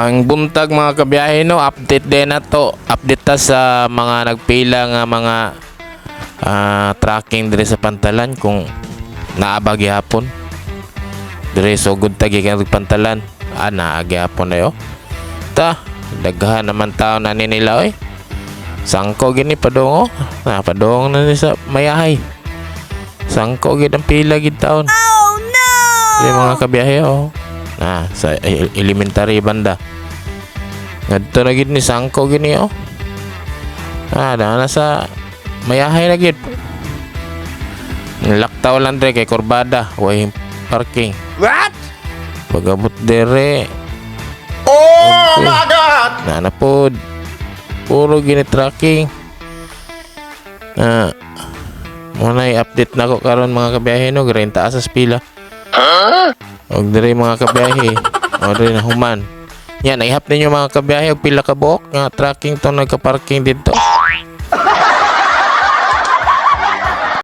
Mang buntag mga kabiyahe no, update din na to. Update ta sa mga nagpila nga mga ah, tracking dire sa pantalan kung naabag hapon. Dire so good tagi kang pantalan. Ah, naagi hapon na yo. Ta, daghan naman tao na ni nila oy. Sangko gini padong oh. Na padong na ni sa mayahay. Sangko gid ang pila gid taon. Oh no! Yung mga kabiyahe oh. Na sa el- elementary banda. Ngadto na gid ni sangko gini oh. Ah, na sa mayahay na gid. Laktaw lang dire kay Corbada, way parking. What? Pagabot dire, Oh my God! na na pod. Puro gini tracking. Ah. Muna i-update na ko karon mga kabiyahe no, garin taas sa pila. Og dire mga kabiyahe. O dire na human. Yan, ihap ninyo mga kabiyahe og pila ka buok nga tracking to nagka-parking dito.